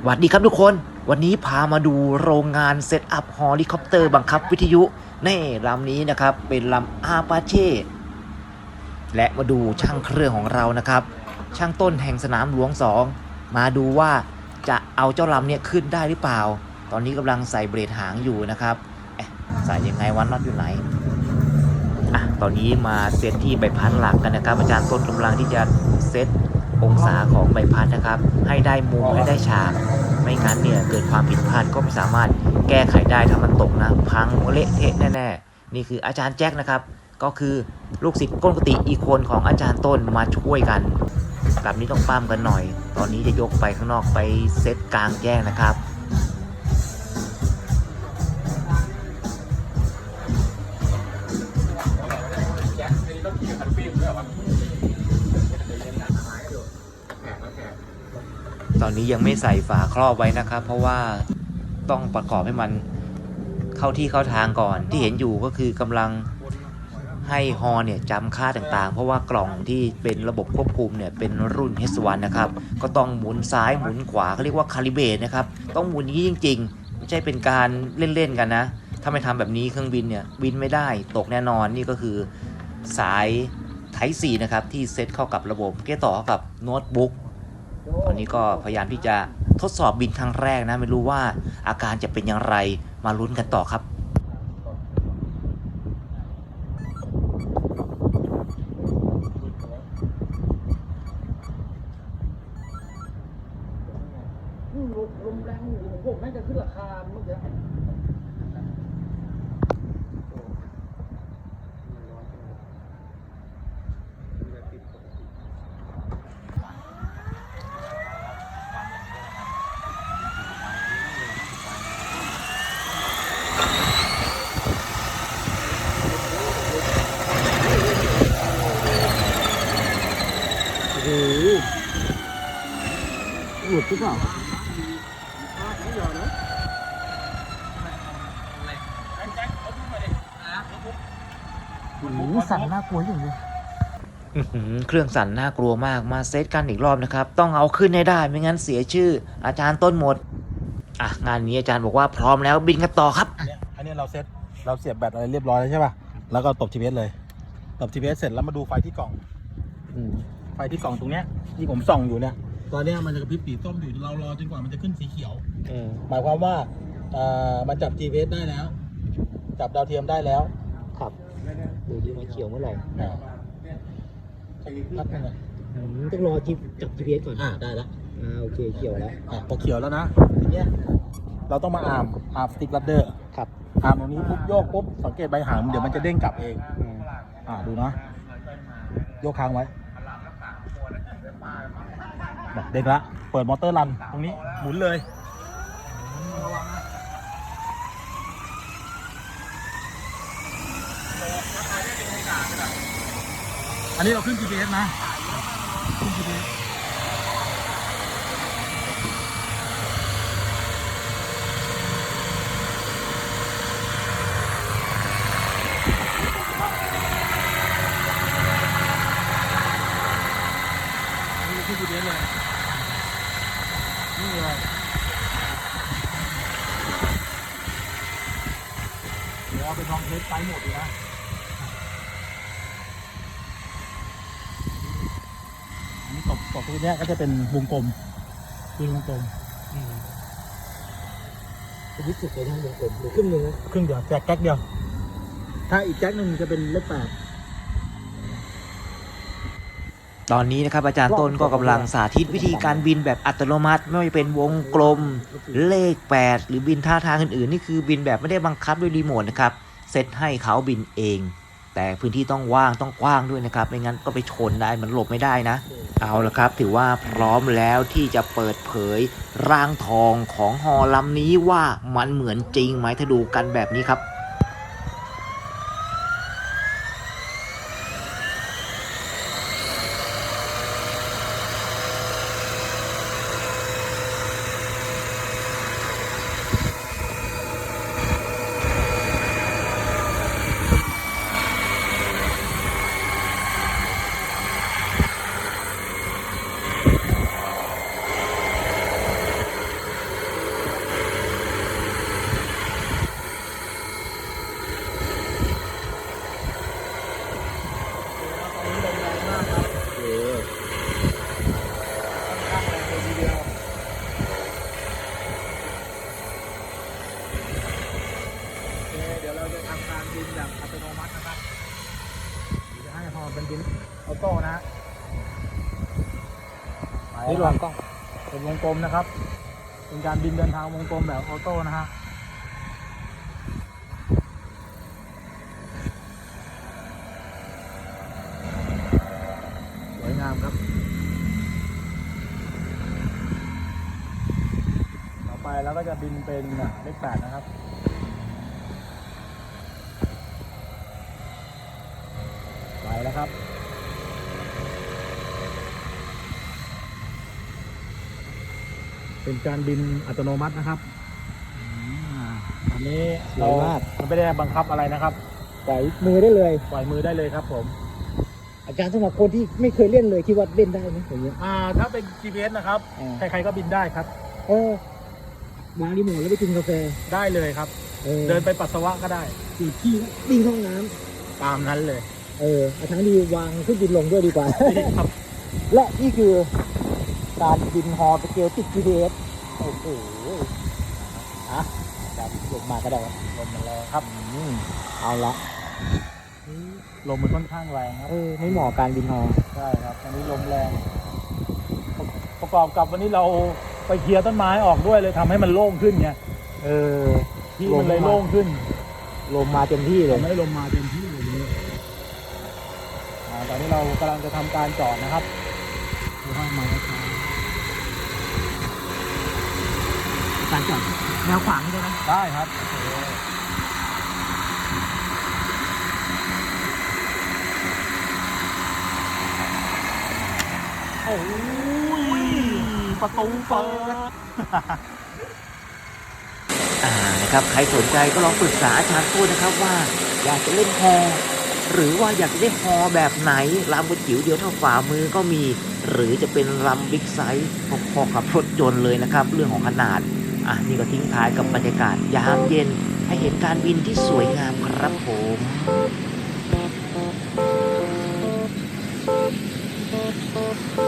สวัสดีครับทุกคน วันนี้พามาดูโรงงานเซตอัพเฮลิคอปเตอร์บังคับวิทยุนี่ลำนี้นะครับเป็นลำอาปาเช่และมาดูช่างเครื่องของเรานะครับ ช่างต้นแห่งสนามหลวง 2 มาดูว่าจะเอาเจ้าลำเนี่ยขึ้นได้หรือเปล่า ตอนนี้กำลังใส่เบรดหางอยู่นะครับใส่ยังไงวันน็อตอยู่ไหนอะตอนนี้มาเซตที่ใบพัดหลักกันนะครับ อาจารย์ต้นกำลังที่จะเซต องศาของใบพัดนะครับ ให้ได้มุมให้ได้ฉากไม่งั้นเนี่ยเกิดความผิดพลาดก็ไม่สามารถแก้ไขได้ถ้ามันตกนะพังเละเทะแน่ๆนี่คืออาจารย์แจ็คนะครับ ก็คือลูกศิษย์ก้นกติอีกคนของอาจารย์ต้นมาช่วยกันแบบนี้ต้องปั้มกันหน่อย ตอนนี้จะยกไปข้างนอกไปเซตกลางแจ้งนะครับ อนนี้ยังไม่ใส่ฝาครอบไว้นะครับ เพราะว่าต้องประกอบให้มันเข้าที่เข้าทางก่อนที่เห็นอยู่ก็คือกำลังให้ฮอเนี่ยจำค่าต่างๆ เพราะว่ากล่องที่เป็นระบบควบคุมเนี่ยเป็นรุ่น H1 นะครับ ก็ต้องหมุนซ้ายหมุนขวาเขาเรียกว่าคาลิเบตนะครับ ต้องหมุนอย่างนี้จริงๆ ไม่ใช่เป็นการเล่นๆกันนะ ถ้าไม่ทำแบบนี้เครื่องบินเนี่ยบินไม่ได้ตกแน่นอนนี่ก็คือสายไทซีนะครับ ที่เซตเข้ากับระบบเกี่ยต่อกับโน้ตบุ๊ก ตอนนี้ก็พยายามที่จะทดสอบบินครั้งแรกนะ ไม่รู้ว่าอาการจะเป็นอย่างไรมาลุ้นกันต่อครับลมแรงอยู่ของผมน่าจะขึ้นราคาเมื่อกี้ โอ้โหหลุดหรือเปล่าสั่นน่ากลัวอยู่เลยเครื่องสั่นน่ากลัวมากมาเซตกันอีกรอบนะครับ ต้องเอาขึ้นให้ได้ไม่งั้นเสียชื่อ อาจารย์ต้นหมด อะ งานนี้อาจารย์บอกว่าพร้อมแล้วบินกันต่อครับ นี่ยอันนี้เราเซ็ตเราเสียบแบตอะไรเรียบร้อยแล้วใช่ป่ะ แล้วก็ตบทีเเลย ตบทีเสร็จแล้วมาดูไฟที่กล่องไฟที่กล่องตรงเนี้ยที่ผมส่องอยู่เนี่ย ตอนเนี้ยมันจะกระพริบสีส้มอยู่เรารอจนกว่ามันจะขึ้นสีเขียวหมายความว่าเอ่อมันจับ GPS ได้แล้ว จับดาวเทียมได้แล้วครับดูที่มาเขียวเมื่อไหร่อ่าพัดยังไงต้องรอจิบจับ GPS ก่อนอ่าได้แล้ว อ่าโอเคเขียวแล้ว อะพอเขียวแล้วนะทีเนี้ยเราต้องมาอาร์มอาร์มสติ๊กลัดเดอร์ ครับอาร์มตรงนี้ปุ๊บโยกปุ๊บสังเกตใบหางเดี๋ยวมันจะเด้งกลับเองอ่าดูนะ โยกค้างไว้บอกเด้งละเปิดมอเตอร์รันตรงนี้หมุนเลย อันนี้เราขึ้น GPS นะขึ้น GPS นี่ขึ้น GPS เลยนี่เลยเดี๋ยวเอา ไปลองเทสไซส์หมดดีนะอันนี้ตบตบตัวเนี้ยก็จะเป็นวงกลมเป็นวงกลมจะวิสุทธิ์ไปทางวงกลมหรือครึ่งหนึงนะครึ่งเดียวแจ็คแก๊กเดียว ถ้าอีกแจ็คหนึ่งจะเป็นเลขแปดตอนนี้นะครับอาจารย์ต้นก็กำลังสาธิตวิธีการบินแบบอัตโนมัติ ไม่ว่าจะเป็นวงกลมเลข 8 หรือบินท่าทางอื่นๆ นี่คือบินแบบไม่ได้บังคับด้วยรีโมทนะครับ เซตให้เขาบินเอง แต่พื้นที่ต้องว่างต้องกว้างด้วยนะครับ ไม่งั้นก็ไปชนได้มันหลบไม่ได้นะ เอาละครับ ถือว่าพร้อมแล้วที่จะเปิดเผยร่างทองของฮอลำนี้ว่ามันเหมือนจริงไหมถ้าดูกันแบบนี้ครับ เป็นดินออโต้นะฮะนี่รวมกล้องเป็นวงกลมนะครับ เป็นการบินเดินทางวงกลมแบบออโต้นะฮะสวยงามครับ ต่อไปแล้วก็จะบินเป็นเลขแปดนะครับ ไปแล้วครับ เป็นการบินอัตโนมัตินะครับอันนี้เราสวยมากมันไม่ได้บังคับอะไรนะครับ ปล่อยมือได้เลย ปล่อยมือได้เลยครับ ผม อาจารย์สำหรับคนที่ไม่เคยเล่นเลยคิดว่าเล่นได้ไหมอย่างเงี้ยอ่า ถ้าเป็น GPS นะครับอ่าใครๆก็บินได้ครับเออวางรีโมทแล้วไปกินกาแฟได้เลยครับเออเดินไปปัสสาวะก็ได้สี่ที่วิ่งเข้าห้องน้ตามนั้นเลยำ เออเอาทั้งดีวางขึ้นบินลงด้วยดีกว่านี่ครับและนี่คือการบินฮอสเกลติด GPS โอ้โหอะจับลงมาก็ได้วะลมมันแรงครับอืมเอาละลมมันค่อนข้างแรงครับ เออไม่เหมาะการบินฮอใช่ครับอันนี้ลมแรงประประกอบกับวันนี้เราไปเคลียร์ต้นไม้ออกด้วยเลยทำให้มันโล่งขึ้นไงเออที่มันเลยโล่งขึ้น ลมมาเต็มที่เลยทำให้ลมมาเต็มที่เลยนี้ อ่าตอนนี้เรากำลังจะทำการจอดนะครับดูห้องไม้ช้าการจอดแนวขวางใช่ไหมได้ครับโอ้ยประตูเปิด อ่านะครับใครสนใจก็ลองปรึกษาอาจารย์พูดนะครับว่า อยากจะเล่นฮอ หรือว่าอยากจะเล่นฮอแบบไหนลำบนจิ๋วเดียวเท่าฝ่ามือก็มี หรือจะเป็นลำบิ๊กไซส์พอๆกับรถยนต์เลยนะครับ เรื่องของขนาดอะนี่ก็ทิ้งท้ายกับบรรยากาศยามเย็น ให้เห็นการบินที่สวยงามครับผมโ